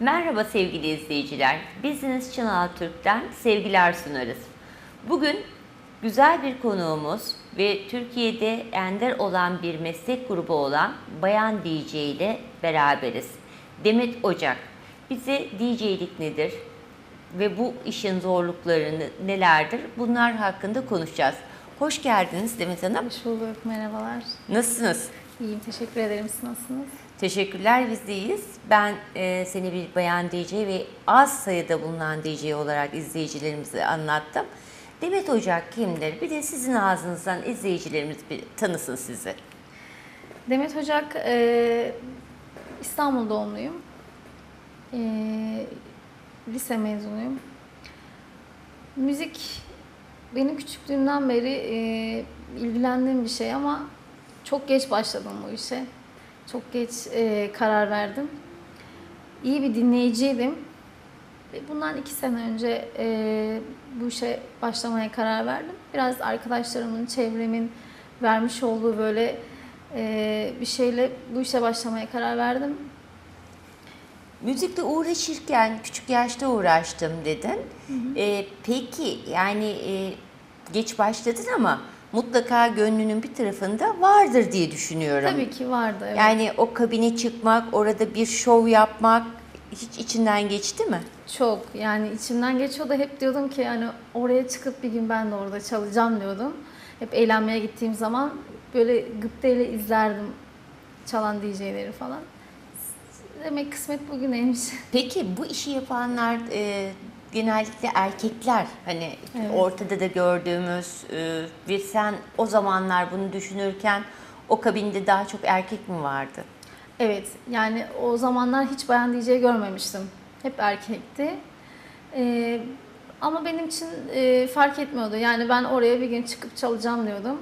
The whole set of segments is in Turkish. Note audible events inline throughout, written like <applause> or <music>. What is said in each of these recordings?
Merhaba sevgili izleyiciler. Business Channel Türk'ten sevgiler sunarız. Bugün güzel bir konuğumuz ve Türkiye'de ender olan bir meslek grubu olan Bayan DJ ile beraberiz. Demet Ocak. Bize DJ'lik nedir ve bu işin zorlukları nelerdir? Bunlar hakkında konuşacağız. Hoş geldiniz Demet Hanım. Hoş bulduk, merhabalar. Nasılsınız? İyiyim, teşekkür ederim. Siz nasılsınız? Teşekkürler biz de iyiyiz. Ben e, seni bir bayan DJ ve az sayıda bulunan DJ olarak izleyicilerimize anlattım. Demet Ocak kimdir? Bir de sizin ağzınızdan izleyicilerimiz bir tanısın sizi. Demet Ocak, e, İstanbul doğumluyum. E, lise mezunuyum. Müzik benim küçüklüğümden beri e, ilgilendiğim bir şey ama çok geç başladım bu işe. Çok geç e, karar verdim. İyi bir dinleyiciydim. Ve Bundan iki sene önce e, bu işe başlamaya karar verdim. Biraz arkadaşlarımın, çevremin vermiş olduğu böyle e, bir şeyle bu işe başlamaya karar verdim. Müzikle uğraşırken küçük yaşta uğraştım dedin. E, peki yani e, geç başladın ama mutlaka gönlünün bir tarafında vardır diye düşünüyorum. Tabii ki vardı. Evet. Yani o kabine çıkmak, orada bir şov yapmak hiç içinden geçti mi? Çok yani içimden geçiyordu. Hep diyordum ki yani oraya çıkıp bir gün ben de orada çalacağım diyordum. Hep eğlenmeye gittiğim zaman böyle gıpteyle izlerdim çalan DJ'leri falan. Demek kısmet bugüneymiş. Peki bu işi yapanlar e, genellikle erkekler hani Evet. ortada da gördüğümüz e, ve sen o zamanlar bunu düşünürken o kabinde daha çok erkek mi vardı? Evet yani o zamanlar hiç bayan DJ görmemiştim. Hep erkekti. Ee, ama benim için e, fark etmiyordu. Yani ben oraya bir gün çıkıp çalacağım diyordum.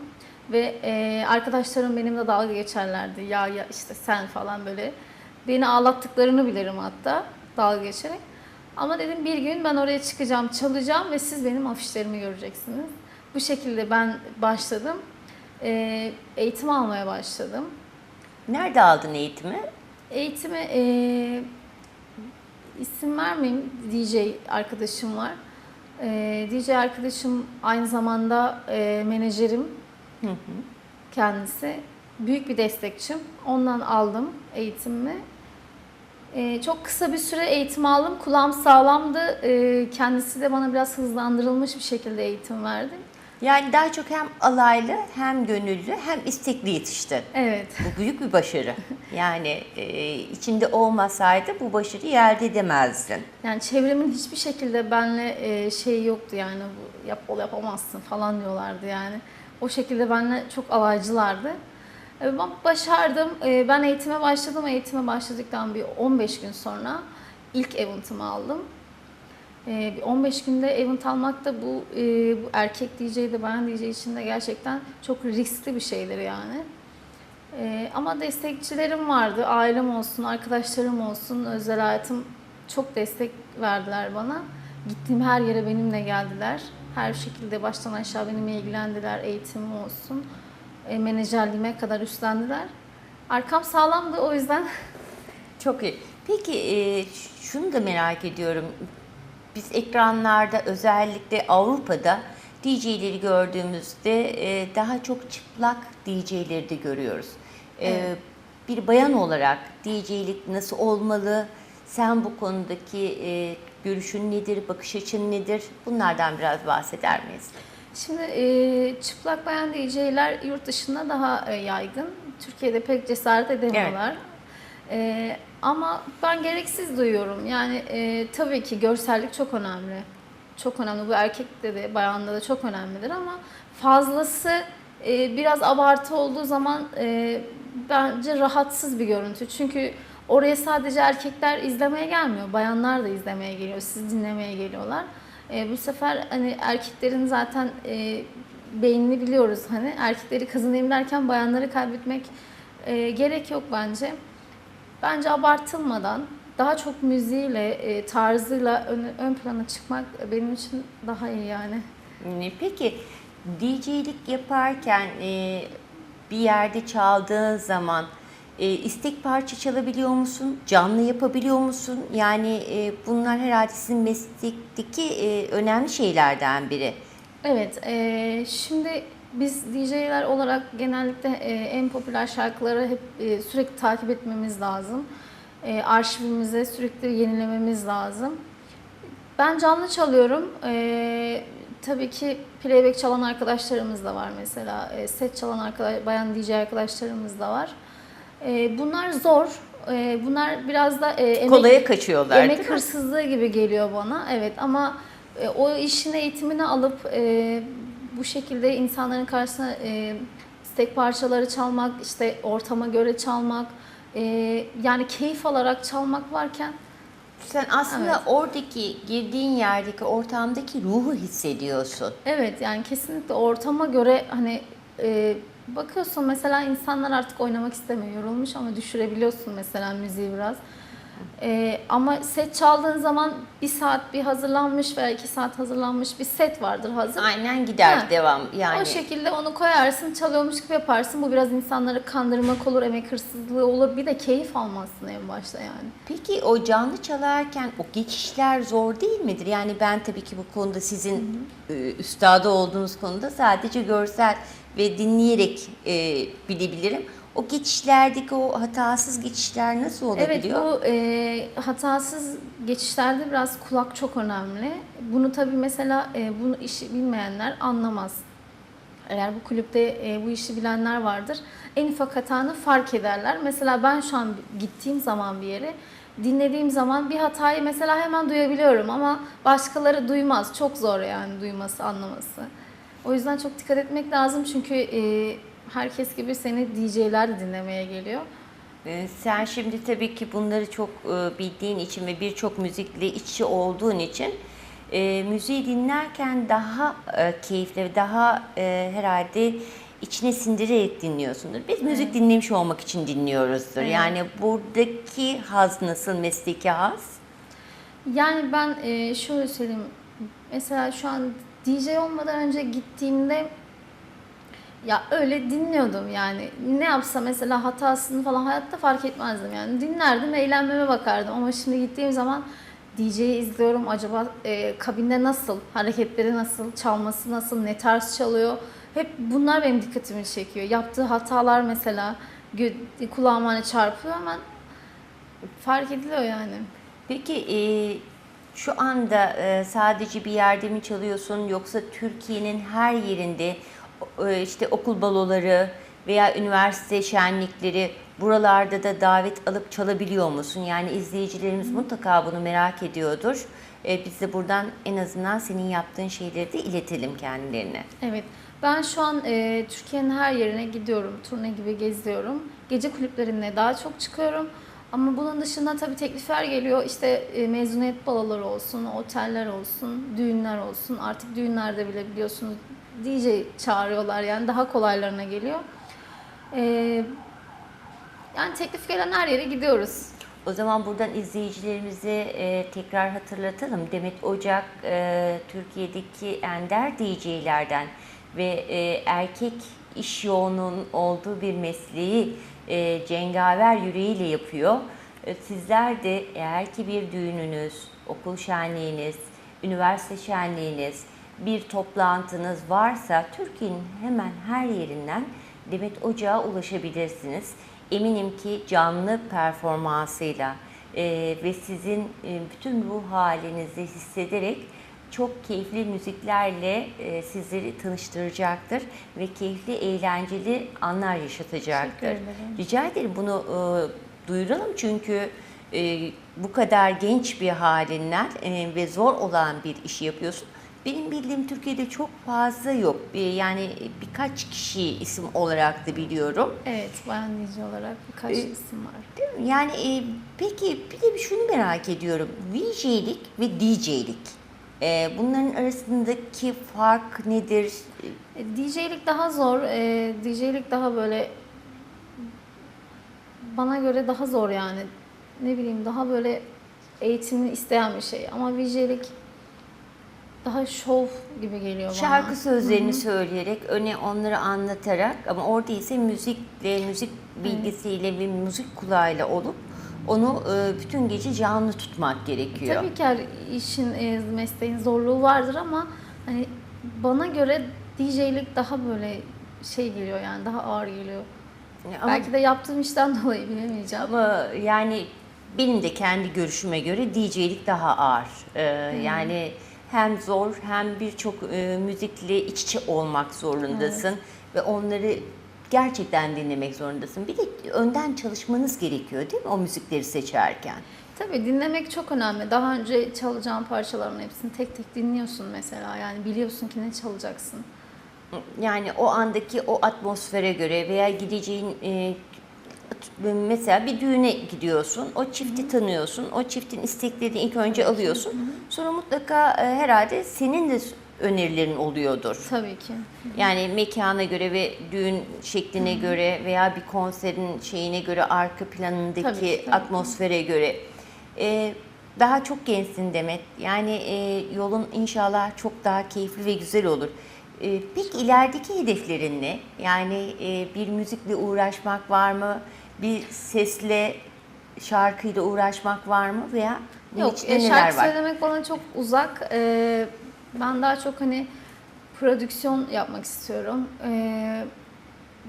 Ve e, arkadaşlarım benimle dalga geçerlerdi. Ya ya işte sen falan böyle. Beni ağlattıklarını bilirim hatta dalga geçerek. Ama dedim bir gün ben oraya çıkacağım, çalacağım ve siz benim afişlerimi göreceksiniz. Bu şekilde ben başladım. Ee, eğitim almaya başladım. Nerede aldın eğitimi? Eğitime e, isim vermeyeyim DJ arkadaşım var. E, DJ arkadaşım aynı zamanda e, menajerim kendisi. Büyük bir destekçim. Ondan aldım eğitimimi. E, çok kısa bir süre eğitim aldım. Kulağım sağlamdı. E, kendisi de bana biraz hızlandırılmış bir şekilde eğitim verdi. Yani daha çok hem alaylı hem gönüllü hem istekli yetiştin. Evet. Bu büyük bir başarı. Yani e, içinde olmasaydı bu başarıyı elde edemezdin. Yani çevremin hiçbir şekilde benle e, şey yoktu yani bu yap ol yapamazsın falan diyorlardı yani. O şekilde benle çok alaycılardı. E, ben başardım. E, ben eğitime başladım. Eğitime başladıktan bir 15 gün sonra ilk event'ımı aldım. E, bir 15 günde event almak da bu, e, bu erkek DJ'de bayan DJ için de gerçekten çok riskli bir şeydir yani. Ama destekçilerim vardı. Ailem olsun, arkadaşlarım olsun, özel hayatım çok destek verdiler bana. Gittiğim her yere benimle geldiler. Her şekilde baştan aşağı benimle ilgilendiler. Eğitimim olsun, e, menajerliğime kadar üstlendiler. Arkam sağlamdı o yüzden. <laughs> Çok iyi. Peki e, şunu da merak ediyorum. Biz ekranlarda özellikle Avrupa'da DJ'leri gördüğümüzde e, daha çok çıplak DJ'leri de görüyoruz. E, Evet. Bir bayan olarak DJ'lik nasıl olmalı? Sen bu konudaki e, görüşün nedir, bakış açın nedir? Bunlardan biraz bahseder miyiz? Şimdi e, çıplak bayan DJ'ler yurt dışında daha e, yaygın. Türkiye'de pek cesaret edemiyorlar. E, ama ben gereksiz duyuyorum. Yani e, tabii ki görsellik çok önemli. Çok önemli. Bu erkekte de bayanda da çok önemlidir ama fazlası e, biraz abartı olduğu zaman e, bence rahatsız bir görüntü. Çünkü oraya sadece erkekler izlemeye gelmiyor. Bayanlar da izlemeye geliyor. Siz dinlemeye geliyorlar. E, bu sefer hani erkeklerin zaten e, beynini biliyoruz hani erkekleri kazanayım derken bayanları kaybetmek e, gerek yok bence. Bence abartılmadan daha çok müziğiyle, e, tarzıyla ön, ön plana çıkmak benim için daha iyi yani. E, Peki DJ'lik yaparken e, bir yerde çaldığın zaman E, istek parça çalabiliyor musun? Canlı yapabiliyor musun? Yani e, bunlar herhalde sizin meslekteki e, önemli şeylerden biri. Evet, eee, şimdi biz DJ'ler olarak genellikle eee, en popüler şarkıları hep eee, sürekli takip etmemiz lazım. Eee arşivimize sürekli yenilememiz lazım. Ben canlı çalıyorum. Eee, tabii ki playback çalan arkadaşlarımız da var mesela. Eee, set çalan arkadaş, bayan DJ arkadaşlarımız da var. Eee, bunlar zor. Eee, bunlar biraz da eee, emek- Kolaya kaçıyorlar Emek hırsızlığı gibi geliyor bana. Evet ama e, o işin eğitimini alıp e, bu şekilde insanların karşısına e, istek parçaları çalmak, işte ortama göre çalmak, e, yani keyif alarak çalmak varken Sen aslında Evet. oradaki girdiğin yerdeki ortamdaki ruhu hissediyorsun. evet yani kesinlikle ortama göre hani e, bakıyorsun mesela insanlar artık oynamak istemiyor, yorulmuş ama düşürebiliyorsun mesela müziği biraz. E, ama set çaldığın zaman bir saat bir hazırlanmış veya iki saat hazırlanmış bir set vardır hazır. Aynen gider Ha. devam yani. O şekilde onu koyarsın, çalıyormuş gibi yaparsın. Bu biraz insanları kandırmak olur, emek hırsızlığı olur. Bir de keyif almazsın en başta yani. Peki o canlı çalarken o geçişler zor değil midir? Yani ben tabii ki bu konuda sizin e, üstadı olduğunuz konuda sadece görsel ve dinleyerek e, bilebilirim. O geçişlerdeki o hatasız geçişler nasıl Evet olabiliyor? bu e, hatasız geçişlerde biraz kulak çok önemli. Bunu tabii mesela e, bunu işi bilmeyenler anlamaz. Eğer bu kulüpte e, bu işi bilenler vardır. En ufak hatanı fark ederler. Mesela ben şu an gittiğim zaman bir yere dinlediğim zaman bir hatayı mesela hemen duyabiliyorum ama başkaları duymaz. Çok zor yani duyması, anlaması. O yüzden çok dikkat etmek lazım çünkü e, herkes gibi seni DJ'ler dinlemeye geliyor. Ee, Sen şimdi tabii ki bunları çok e, bildiğin için ve birçok müzikle iç içe olduğun için e, müziği dinlerken daha e, keyifli ve daha e, herhalde içine sindirerek dinliyorsundur. Biz müzik dinlemiş olmak için dinliyoruzdur. Evet. Yani buradaki haz nasıl mesleki haz? Yani ben e, şöyle söyleyeyim. Mesela şu an DJ olmadan önce gittiğimde ya öyle dinliyordum yani. Ne yapsa mesela hatasını falan hayatta fark etmezdim yani. Dinlerdim, eğlenmeme bakardım ama şimdi gittiğim zaman DJ'yi izliyorum. Acaba e, kabinde nasıl, hareketleri nasıl, çalması nasıl, ne tarz çalıyor. Hep bunlar benim dikkatimi çekiyor. Yaptığı hatalar mesela kulağıma hani çarpıyor hemen fark ediliyor yani. Peki e, şu anda e, sadece bir yerde mi çalıyorsun yoksa Türkiye'nin her yerinde işte okul baloları veya üniversite şenlikleri buralarda da davet alıp çalabiliyor musun? Yani izleyicilerimiz mutlaka bunu merak ediyordur. E, biz de buradan en azından senin yaptığın şeyleri de iletelim kendilerine. Evet. Ben şu an e, Türkiye'nin her yerine gidiyorum. Turne gibi geziyorum. Gece kulüplerine daha çok çıkıyorum. Ama bunun dışında tabii teklifler geliyor. İşte e, mezuniyet balaları olsun, oteller olsun, düğünler olsun. Artık düğünlerde bile biliyorsunuz DJ çağırıyorlar yani daha kolaylarına geliyor. E, yani teklif gelen her yere gidiyoruz. O zaman buradan izleyicilerimize e, tekrar hatırlatalım. Demet Ocak e, Türkiye'deki ender DJ'lerden ve e, erkek iş yoğunluğunun olduğu bir mesleği e, cengaver yüreğiyle yapıyor. E, sizler de eğer ki bir düğününüz, okul şenliğiniz, üniversite şenliğiniz, bir toplantınız varsa Türkiye'nin hemen her yerinden Demet Ocak'a ulaşabilirsiniz. Eminim ki canlı performansıyla e, ve sizin e, bütün ruh halinizi hissederek çok keyifli müziklerle e, sizleri tanıştıracaktır ve keyifli, eğlenceli anlar yaşatacaktır. Ederim. Rica ederim bunu e, duyuralım çünkü e, bu kadar genç bir halinden e, ve zor olan bir işi yapıyorsun. Benim bildiğim Türkiye'de çok fazla yok. E, yani birkaç kişi isim olarak da biliyorum. Evet, bayan DJ olarak birkaç E, isim var. Değil mi? Yani e, peki bir de şunu merak ediyorum. VJ'lik ve DJ'lik. E, bunların arasındaki fark nedir? E, DJ'lik daha zor. E, DJ'lik daha böyle bana göre daha zor yani. Ne bileyim daha böyle eğitimini isteyen bir şey. Ama VJ'lik daha şov gibi geliyor bana. Şarkı sözlerini söyleyerek, öne onları anlatarak ama orada ise müzikle, müzik bilgisiyle ve müzik kulağıyla olup onu e, bütün gece canlı tutmak gerekiyor. Tabii ki her işin, e, mesleğin zorluğu vardır ama hani bana göre DJ'lik daha böyle şey geliyor yani daha ağır geliyor. Ama, Belki de yaptığım işten <laughs> dolayı bilemeyeceğim. ama yani benim de kendi görüşüme göre DJ'lik daha ağır. Ee, Yani hem zor hem birçok e, müzikle iç içe olmak zorundasın ve onları gerçekten dinlemek zorundasın. Bir de önden çalışmanız gerekiyor değil mi o müzikleri seçerken? Tabii dinlemek çok önemli. Daha önce çalacağın parçaların hepsini tek tek dinliyorsun mesela. Yani biliyorsun ki ne çalacaksın. Yani o andaki o atmosfere göre veya gideceğin e, mesela bir düğüne gidiyorsun, o çifti tanıyorsun, o çiftin isteklerini ilk önce alıyorsun. Sonra mutlaka e, herhalde senin de önerilerin oluyordur. Tabii ki. Yani mekana göre ve düğün şekline göre veya bir konserin şeyine göre arka planındaki Tabii ki, tabii ki. atmosfere göre. Ee, daha çok gençsin Demet. Yani e, yolun inşallah çok daha keyifli ve güzel olur. Ee, peki ilerideki hedeflerin ne? Yani e, bir müzikle uğraşmak var mı? Bir sesle, şarkıyla uğraşmak var mı? Veya bunun Yok, içinde e, neler şarkı var? söylemek bana çok uzak. E, ben daha çok hani prodüksiyon yapmak istiyorum. E,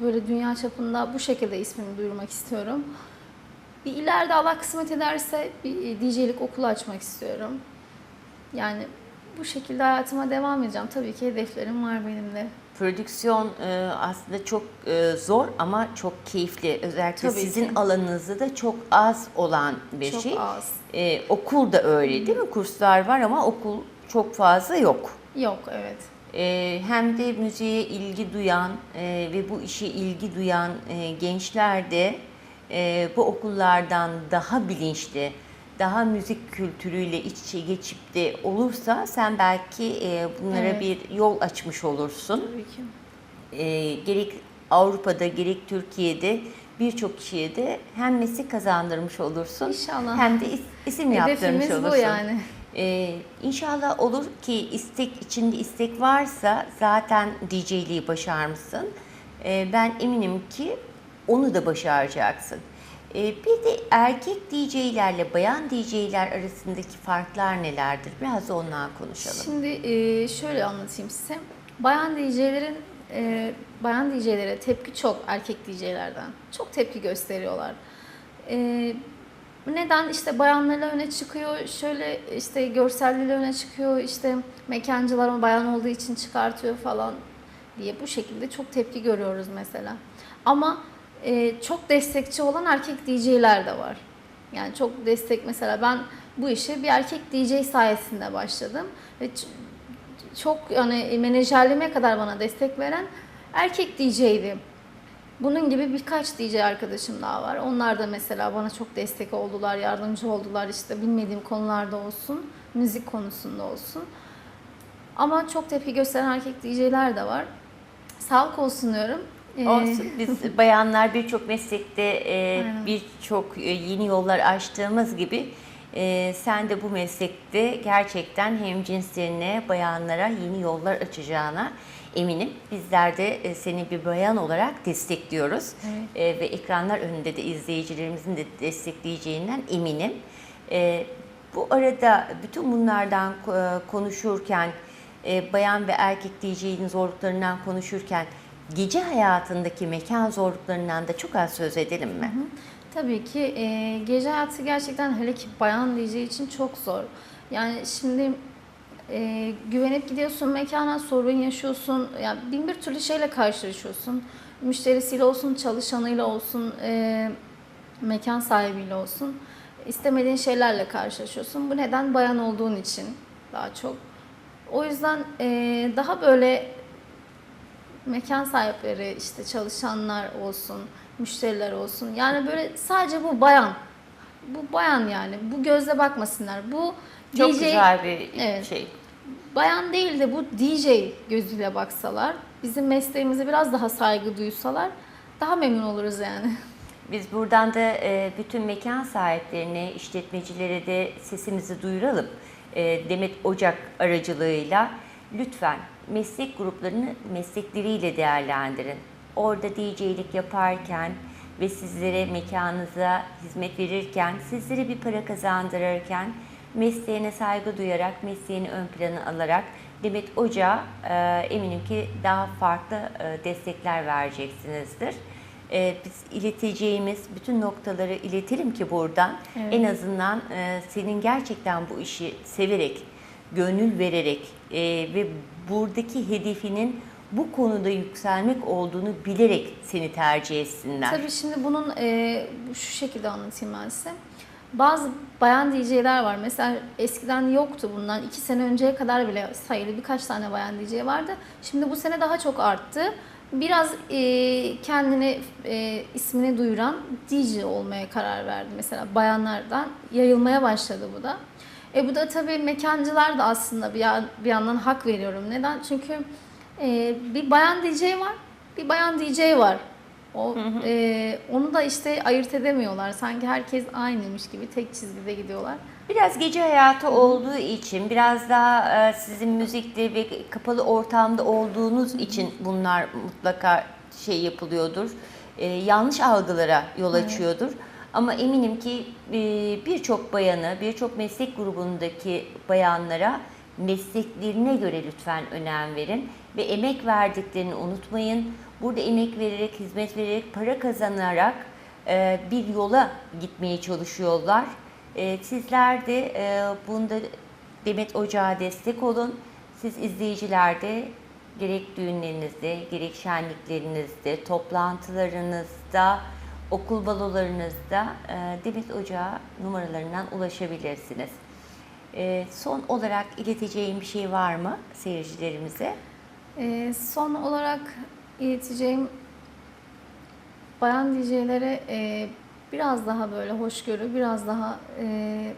böyle dünya çapında bu şekilde ismimi duyurmak istiyorum. Bir ileride Allah kısmet ederse bir DJ'lik okulu açmak istiyorum. Yani bu şekilde hayatıma devam edeceğim. Tabii ki hedeflerim var benim de. Prodüksiyon e, aslında çok e, zor ama çok keyifli. Özellikle Tabii sizin ki. alanınızda da çok az olan bir Çok şey. az. E, okul da öyle değil mi? Kurslar var ama okul çok fazla yok. Yok, evet. E, hem de müziğe ilgi duyan e, ve bu işe ilgi duyan e, gençler de e, bu okullardan daha bilinçli, daha müzik kültürüyle iç içe geçip de olursa sen belki e, bunlara Evet. bir yol açmış olursun Tabii ki. e, gerek Avrupa'da gerek Türkiye'de birçok kişiye de hem meslek kazandırmış olursun İnşallah. hem de is- isim yaptırmış Hedefimiz olursun. bu yani. E, inşallah olur ki istek içinde istek varsa zaten DJ'liği başarmışsın. E, ben eminim ki onu da başaracaksın. E, bir de erkek DJ'lerle bayan DJ'ler arasındaki farklar nelerdir? Biraz da ondan konuşalım. Şimdi e, şöyle anlatayım size. Bayan DJ'lerin e, bayan DJ'lere tepki çok erkek DJ'lerden. Çok tepki gösteriyorlar. E, neden? İşte bayanlarla öne çıkıyor, şöyle işte görselliğiyle öne çıkıyor, işte mekancılar ama bayan olduğu için çıkartıyor falan diye bu şekilde çok tepki görüyoruz mesela. Ama e, çok destekçi olan erkek DJ'ler de var. Yani çok destek mesela ben bu işe bir erkek DJ sayesinde başladım ve çok yani menajerliğime kadar bana destek veren erkek DJ'di. Bunun gibi birkaç DJ arkadaşım daha var. Onlar da mesela bana çok destek oldular, yardımcı oldular işte bilmediğim konularda olsun, müzik konusunda olsun. Ama çok tepki gösteren erkek DJ'ler de var. Sağlık olsun diyorum. Ee, Olsun. Biz bayanlar birçok meslekte e, birçok e, yeni yollar açtığımız gibi e, sen de bu meslekte gerçekten hem cinslerine, bayanlara yeni yollar açacağına eminim. Bizler de seni bir bayan olarak destekliyoruz. Evet. Ve ekranlar önünde de izleyicilerimizin de destekleyeceğinden eminim. Bu arada bütün bunlardan konuşurken, bayan ve erkek DJ'nin zorluklarından konuşurken gece hayatındaki mekan zorluklarından da çok az söz edelim mi? Tabii ki e, gece hayatı gerçekten hele ki bayan DJ için çok zor. Yani şimdi e, güvenip gidiyorsun mekana sorun yaşıyorsun. Yani bin bir türlü şeyle karşılaşıyorsun. Müşterisiyle olsun, çalışanıyla olsun, e, mekan sahibiyle olsun. İstemediğin şeylerle karşılaşıyorsun. Bu neden bayan olduğun için daha çok. O yüzden e, daha böyle mekan sahipleri, işte çalışanlar olsun, müşteriler olsun. Yani böyle sadece bu bayan. Bu bayan yani. Bu gözle bakmasınlar. Bu Çok DJ güzel bir Evet. şey. bayan değil de bu DJ gözüyle baksalar, bizim mesleğimize biraz daha saygı duysalar daha memnun oluruz yani. <laughs> Biz buradan da e, bütün mekan sahiplerine, işletmecilere de sesimizi duyuralım. e, Demet Ocak aracılığıyla lütfen meslek gruplarını meslekleriyle değerlendirin. Orada DJ'lik yaparken ve sizlere mekanınıza hizmet verirken, sizlere bir para kazandırırken mesleğine saygı duyarak, mesleğini ön plana alarak Demet Oca eminim ki daha farklı e, destekler vereceksinizdir. E, biz ileteceğimiz bütün noktaları iletelim ki buradan Evet. en azından e, senin gerçekten bu işi severek, gönül vererek e, ve buradaki hedefinin bu konuda yükselmek olduğunu bilerek seni tercih etsinler. Tabii şimdi bunun e, şu şekilde anlatayım ben size. Bazı bayan DJ'ler var. Mesela eskiden yoktu bundan. iki sene önceye kadar bile sayılı birkaç tane bayan DJ vardı. Şimdi bu sene daha çok arttı. Biraz e, kendini, e, ismini duyuran DJ olmaya karar verdi. Mesela bayanlardan yayılmaya başladı bu da. E bu da tabii mekancılar da aslında bir, yan- bir yandan hak veriyorum. Neden? Çünkü e, bir bayan DJ var, bir bayan DJ var. O e, onu da işte ayırt edemiyorlar. Sanki herkes aynıymış gibi tek çizgide gidiyorlar. Biraz gece hayatı olduğu için, biraz daha e, sizin müzikte ve kapalı ortamda olduğunuz için bunlar mutlaka şey yapılıyordur. E, yanlış algılara yol açıyordur. Ama eminim ki e, birçok bayanı, birçok meslek grubundaki bayanlara mesleklerine göre lütfen önem verin ve emek verdiklerini unutmayın. Burada emek vererek, hizmet vererek, para kazanarak e, bir yola gitmeye çalışıyorlar. E, sizler de bunda Demet Ocağı destek olun. Siz izleyiciler de gerek düğünlerinizde, gerek şenliklerinizde, toplantılarınızda, okul balolarınızda e, Demet Ocağı numaralarından ulaşabilirsiniz. E, son olarak ileteceğim bir şey var mı seyircilerimize? E, son olarak ileteceğim bayan DJ'lere e, biraz daha böyle hoşgörü, biraz daha e,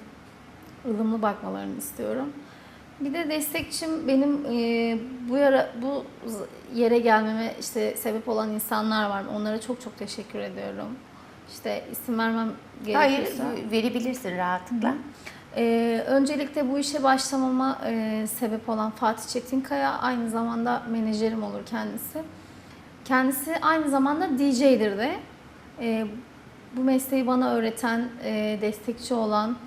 ılımlı bakmalarını istiyorum. Bir de destekçim benim e, bu yara bu yere gelmeme işte sebep olan insanlar var. Onlara çok çok teşekkür ediyorum. İşte isim vermem Hayır, gerekirse. verebilirsin rahatlıkla. Ee, öncelikle bu işe başlamama e, sebep olan Fatih Çetinkaya aynı zamanda menajerim olur kendisi. Kendisi aynı zamanda DJ'dir de. Ee, bu mesleği bana öğreten, e, destekçi olan,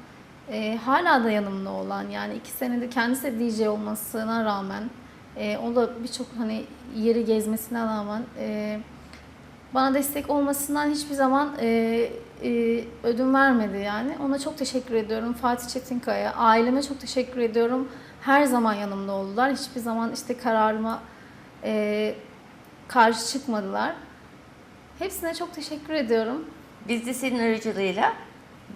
e, hala da yanımda olan yani iki senedir kendisi de DJ olmasına rağmen, e, o da birçok hani yeri gezmesine rağmen e, bana destek olmasından hiçbir zaman e, e, ödün vermedi yani. Ona çok teşekkür ediyorum Fatih Çetinkaya. Aileme çok teşekkür ediyorum. Her zaman yanımda oldular. Hiçbir zaman işte kararıma e, karşı çıkmadılar. Hepsine çok teşekkür ediyorum. Biz de senin aracılığıyla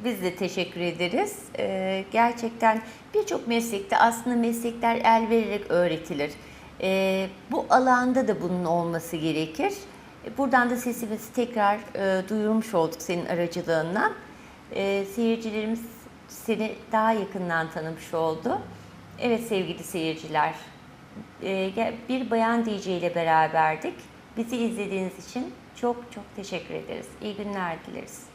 biz de teşekkür ederiz. Ee, gerçekten birçok meslekte aslında meslekler el vererek öğretilir. Ee, bu alanda da bunun olması gerekir. Buradan da sesimizi tekrar e, duyurmuş olduk senin aracılığından. Ee, seyircilerimiz seni daha yakından tanımış oldu. Evet sevgili seyirciler, e, bir bayan DJ ile beraberdik. Bizi izlediğiniz için çok çok teşekkür ederiz. İyi günler dileriz.